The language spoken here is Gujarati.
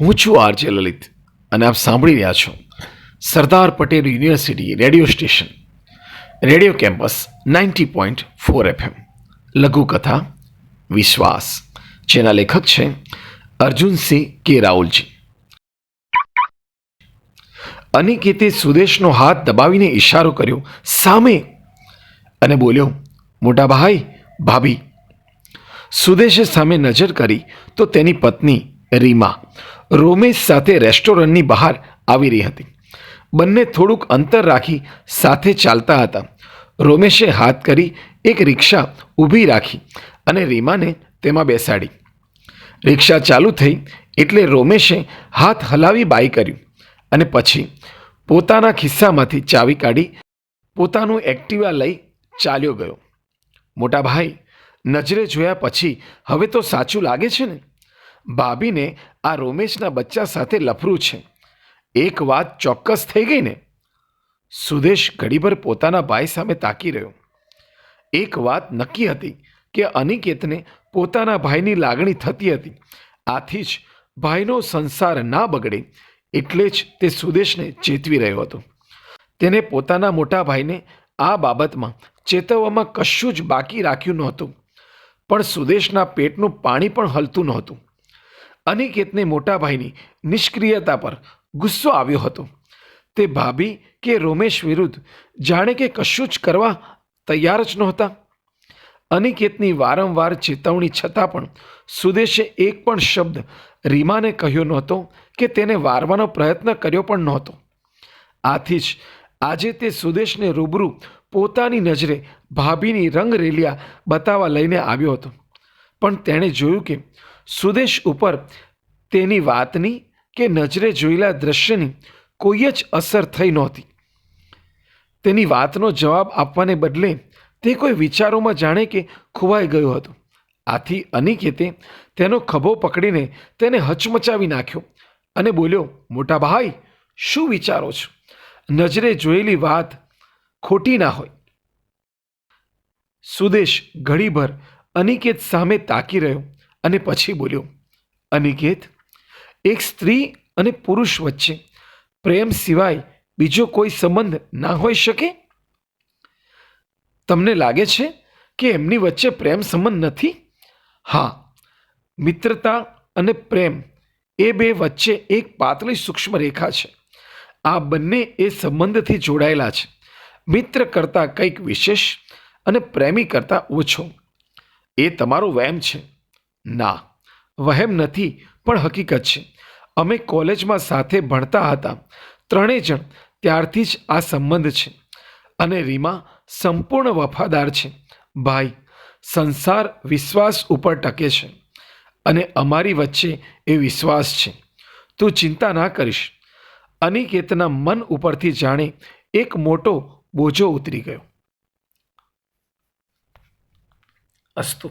હું છું આરજે લલિત અને આપ સાંભળી રહ્યા છો Sardar Patel university radio station, radio campus ninety point four FM લઘુકથા વિશ્વાસ. જેના લેખક છે અર્જુનસિંહ કે રાહુલજી. અનિકેતે સુદેશનો હાથ દબાવીને ઈશારો કર્યો સામે અને બોલ્યો, મોટા ભાઈ, ભાભી. સુદેશે સામે નજર કરી તો તેની પત્ની રીમા. રોમેશ સાથે રેસ્ટોરન્ટની બહાર આવી રહી હતી. બંને થોડુંક અંતર રાખી સાથે ચાલતા હતા. રોમેશે હાથ કરી એક રિક્ષા ઊભી રાખી અને રીમાને તેમાં બેસાડી. રિક્ષા ચાલુ થઈ એટલે રોમેશે હાથ હલાવી બાય કર્યું અને પછી પોતાના ખિસ્સામાંથી ચાવી કાઢી પોતાનું એક્ટિવા લઈ ચાલ્યો ગયો. મોટા ભાઈ, નજરે જોયા પછી હવે તો સાચું લાગે છે ને? ભાભીને આ રોમેશના બચ્ચા સાથે લફરું છે. એક વાત ચોક્કસ થઈ ગઈ ને? સુદેશ ઘડીભર પોતાના ભાઈ સામે તાકી રહ્યો. એક વાત નક્કી હતી કે અનિકેતને પોતાના ભાઈની લાગણી થતી હતી. આથી જ ભાઈનો સંસાર ના બગડે એટલે જ તે સુદેશને ચેતવી રહ્યો હતો. તેને પોતાના મોટા ભાઈને આ બાબતમાં ચેતવવામાં કશું જ બાકી રાખ્યું નહોતું. પણ સુદેશના પેટનું પાણી પણ હલતું નહોતું. અનિકેતને મોટા ભાઈની નિષ્ક્રિયતા પર ગુસ્સો આવ્યો હતો. તે ભાભી કે રોમેશ વિરુદ્ધ જાણે કે કશું જ કરવા તૈયાર જ નહોતા. અનિકેતની વારંવાર ચેતવણી છતાં પણ સુદેશે એક પણ શબ્દ રીમાને કહ્યો નહોતો કે તેને વારવાનો પ્રયત્ન કર્યો પણ નહોતો. આથી જ આજે તે સુદેશને રૂબરૂ પોતાની નજરે ભાભીની રંગરેલિયા બતાવવા લઈને આવ્યો હતો. પણ તેણે જોયું કે સુદેશ ઉપર તેની વાતની કે નજરે જોયેલા દ્રશ્યની કોઈ જ અસર થઈ નહોતી. તેની વાતનો જવાબ આપવાને બદલે તે કોઈ વિચારોમાં જાણે કે ખોવાઈ ગયો હતો. આથી અનિકેતે તેનો ખભો પકડીને તેને હચમચાવી નાખ્યો અને બોલ્યો, મોટા ભાઈ, શું વિચારો છો? નજરે જોયેલી વાત ખોટી ના હોય. સુદેશ ઘડીભર અનિકેત સામે તાકી રહ્યો અને પછી બોલ્યો, અનિકેત, એક સ્ત્રી અને પુરુષ વચ્ચે પ્રેમ સિવાય બીજો કોઈ સંબંધ ના હોઈ શકે? તમને લાગે છે કે એમની વચ્ચે પ્રેમ સંબંધ નથી? હા, મિત્રતા અને પ્રેમ એ બે વચ્ચે એક પાતળી સૂક્ષ્મ રેખા છે. આ બંને એ સંબંધથી જોડાયેલા છે. મિત્ર કરતાં કંઈક વિશેષ અને પ્રેમી કરતાં ઓછો. એ તમારો વહેમ છે. ના, વહેમ નથી, પણ હકીકત છે. અમે કોલેજમાં સાથે ભણતા હતા. ત્રણેય જણ ત્યારથી જ આ સંબંધ છે. અને રીમા સંપૂર્ણ વફાદાર છે. ભાઈ, સંસાર વિશ્વાસ ઉપર ટકે છે. અને અમારી વચ્ચે એ વિશ્વાસ છે. તું ચિંતા ના કરીશ. અનિકેતના મન ઉપરથી જાણે એક મોટો બોજો ઉતરી ગયો. अस्तु